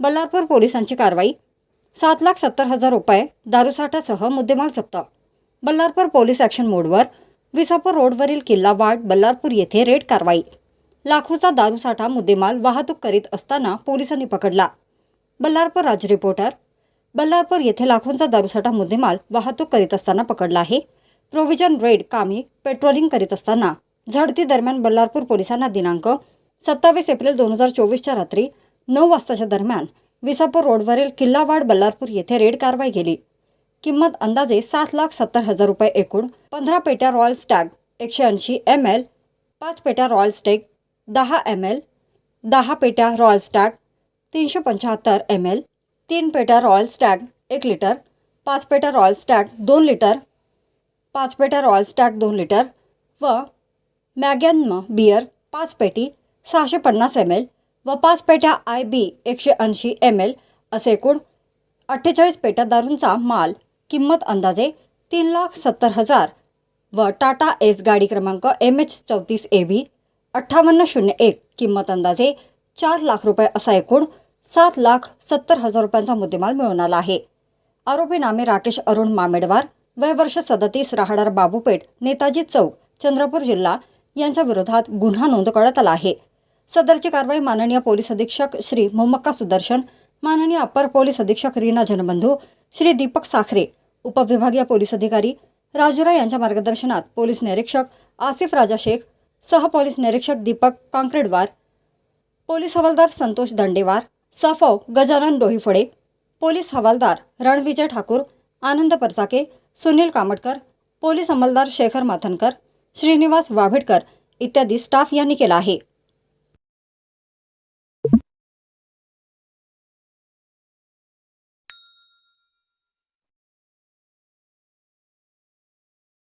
बल्लारपूर पोलिसांची कारवाई. सात लाख सत्तर हजार रुपये दारूसाठासह मुद्देमाल जप्त. बल्लारपूर पोलीस ॲक्शन मोडवर विसापूर रोडवरील किल्ला वाड बल्लारपूर येथे रेड कारवाई. लाखोचा दारूसाठा मुद्देमाल वाहतूक करीत असताना पोलिसांनी पकडला. बल्लारपूर राज्य रिपोर्टर बल्लारपूर येथे लाखोंचा दारूसाठा मुद्देमाल वाहतूक करीत असताना पकडला आहे. प्रोव्हिजन रेड कामी पेट्रोलिंग करीत असताना झडती दरम्यान बल्लारपूर पोलिसांना दिनांक सत्तावीस एप्रिल दोन हजार चोवीसच्या रात्री नऊ वाजताच्या दरम्यान विसापूर रोडवरील किल्लावाड बल्लारपूर येथे रेड कारवाई केली. किंमत अंदाजे सात लाख सत्तर हजार रुपये एकूण पंधरा पेट्या रॉयल स्टॅग एकशे ऐंशी एम एल पाच पेट्या रॉयल स्टेक दहा एम एल दहा पेट्या रॉयल स्टॅग तीनशे पंच्याहत्तर एम एल तीन पेट्या रॉयल स्टॅग एक लिटर पाच पेट्या रॉयल स्टॅग दोन लिटर पाच पेट्या रॉयल स्टॅग दोन लिटर व मॅगॅन्म बियर पाच पेटी सहाशे पन्नास एम एल व पाच पेट्या आय बी एकशे ऐंशी एम एल असे एकूण अठ्ठेचाळीस पेट्या दारूंचा माल किंमत अंदाजे तीन लाख सत्तर हजार व टाटा एस गाडी क्रमांक एम एच चौतीस ए बी अठ्ठावन्न शून्य एक किंमत अंदाजे चार लाख रुपये असा एकूण सात लाख सत्तर हजार रुपयांचा मुद्देमाल मिळून आला आहे. आरोपी नामे राकेश अरुण मामेडवार वय वर्ष सदतीस राहणार बाबूपेठ नेताजी चौक चंद्रपूर जिल्हा यांच्या विरोधात गुन्हा नोंद करण्यात आला आहे. सदरची कारवाई माननीय पोलीस अधीक्षक श्री मोहम्मक्का सुदर्शन माननीय अप्पर पोलीस अधीक्षक रीना जनबंधू श्री दीपक साखरे उपविभागीय पोलीस अधिकारी राजुरा यांच्या मार्गदर्शनात पोलीस निरीक्षक आसिफ राजा शेख सह पोलीस निरीक्षक दीपक कांक्रेडवार पोलीस हवालदार संतोष दंडेवार सफव गजानन डोहीफोडे पोलीस हवालदार रणविजय ठाकूर आनंद परचाके सुनील कामटकर पोलीस अंमलदार शेखर माथनकर श्रीनिवास वाभेडकर इत्यादी स्टाफ यांनी केला आहे.